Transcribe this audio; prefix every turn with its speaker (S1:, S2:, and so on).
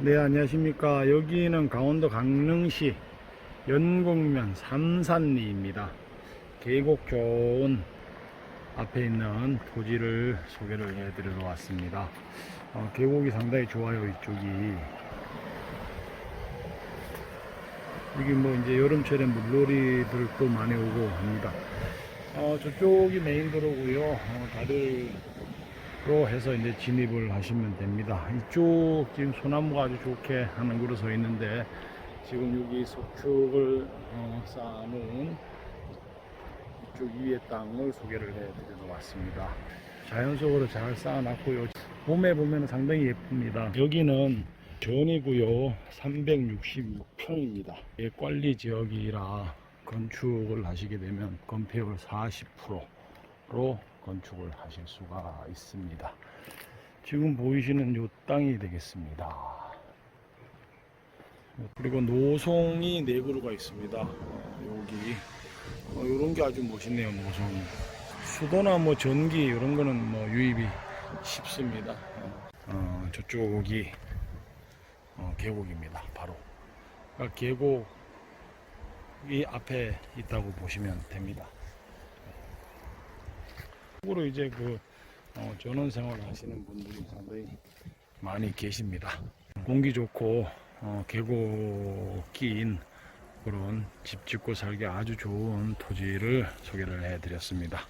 S1: 네, 안녕하십니까. 여기는 강원도 강릉시 연곡면 삼산리입니다. 계곡 좋은 앞에 있는 토지를 소개를 해드리러 왔습니다. 어, 계곡이 상당히 좋아요, 이쪽이. 여기 뭐 이제 여름철에 물놀이들도 많이 오고 합니다. 어, 저쪽이 메인 도로고요. 어, 다리 로 해서 이제 진입을 하시면 됩니다. 이쪽 지금 소나무가 아주 좋게 하는 그루 서 있는데 지금 여기 석축을 어, 쌓아놓은 이쪽 위의 땅을 소개를 해드리러 왔습니다. 자연 속으로 잘 쌓아놨고요. 봄에 보면 상당히 예쁩니다. 여기는 전이고요. 366평입니다. 관리 지역이라 건축을 하시게 되면 건폐율 40%로 건축을 하실 수가 있습니다. 지금 보이시는 요 땅이 되겠습니다. 그리고 노송이 네 그루가 있습니다. 어, 여기 어, 이런 게 아주 멋있네요. 노송이 수도나 뭐 전기 이런 거는 뭐 유입이 쉽습니다. 어, 어, 저쪽이 어, 계곡입니다. 바로 그러니까 계곡 이 앞에 있다고 보시면 됩니다. 참고로 이제 그 어, 전원 생활 하시는 분들이 상당히 많이 계십니다. 공기 좋고 어, 계곡인 그런 집 짓고 살기 아주 좋은 토지를 소개를 해드렸습니다.